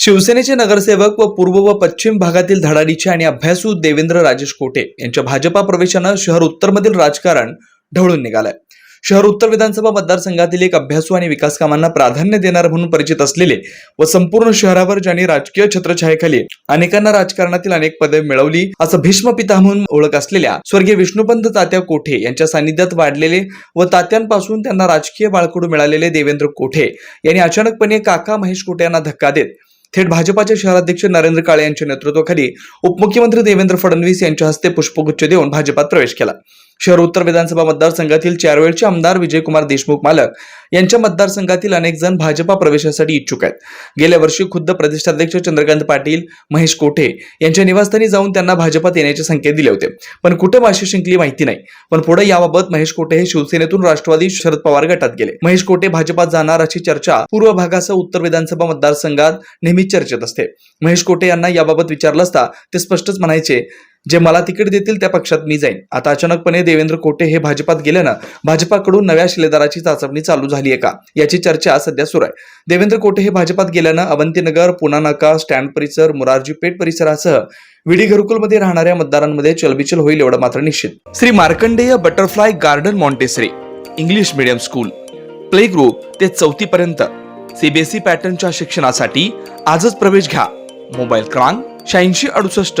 शिवसेनेचे नगरसेवक व पूर्व व पश्चिम भागातील धडाडीचे आणि अभ्यासू देवेंद्र राजेश कोटे यांच्या भाजपा प्रवेशानं शहर उत्तरमधील राजकारण ढवळून निघालंय. शहर उत्तर विधानसभा मतदारसंघातील एक अभ्यासू आणि विकास कामांना प्राधान्य देणार म्हणून परिचित असलेले व संपूर्ण शहरावर ज्यांनी राजकीय छत्रछायेखाली अनेकांना राजकारणातील अनेक पदे मिळवली असं भीष्म पिता म्हणून ओळख असलेल्या स्वर्गीय विष्णुपंत तात्या कोठे यांच्या सानिध्यात वाढलेले व तात्यांपासून त्यांना राजकीय बाळकडू मिळालेले देवेंद्र कोठे यांनी अचानकपणे काका महेश कोठे यांना धक्का देत थेट भाजपाचे शहराध्यक्ष नरेंद्र काळे यांच्या नेतृत्वाखाली उपमुख्यमंत्री देवेंद्र फडणवीस यांच्या हस्ते पुष्पगुच्छ देऊन भाजपात प्रवेश केला. शहर उत्तर विधानसभा मतदारसंघातील चार वेळचे आमदार विजयकुमार देशमुख मालक यांच्या मतदारसंघातील अनेक जण भाजपा प्रवेशासाठी इच्छुक आहेत. गेल्या वर्षी खुद्द प्रदेशाध्यक्ष चंद्रकांत पाटील महेश कोठे यांच्या निवासस्थानी जाऊन त्यांना भाजपात येण्याचे संकेत दिले होते. पण कुठे माशी शिंकली माहिती नाही. पण पुढे याबाबत महेश कोठे हे शिवसेनेतून राष्ट्रवादी शरद पवार गटात गेले. महेश कोठे भाजपात जाणार अशी चर्चा पूर्व भागासह उत्तर विधानसभा मतदारसंघात नेहमीच चर्चेत असते. महेश कोठे यांना याबाबत विचारलं असता ते स्पष्टच म्हणायचे जे मला तिकीट देतील त्या पक्षात मी जाईन. आता अचानकपणे देवेंद्र कोटे हे भाजपात गेल्यानं भाजपाकडून नव्या शिलेदाराची चाचपणी चालू झाली आहे का? याची चर्चा सध्या सुरू आहे. देवेंद्र कोटे हे भाजपात गेल्यानं अवंतीनगर पुना नाका स्टँड परिसर मुरारजी पेठ परिसरासह विडी घरकुलमध्ये राहणाऱ्या मतदारांमध्ये चलबिचल होईल एवढं मात्र निश्चित. Shri Markandey butterfly garden Montessori English medium school. Play group ते चौथी पर्यंत. सीबीएसई पॅटर्नच्या शिक्षणासाठी आजच प्रवेश घ्या. मोबाईल क्रमांक शहाऐंशी अडुसष्ट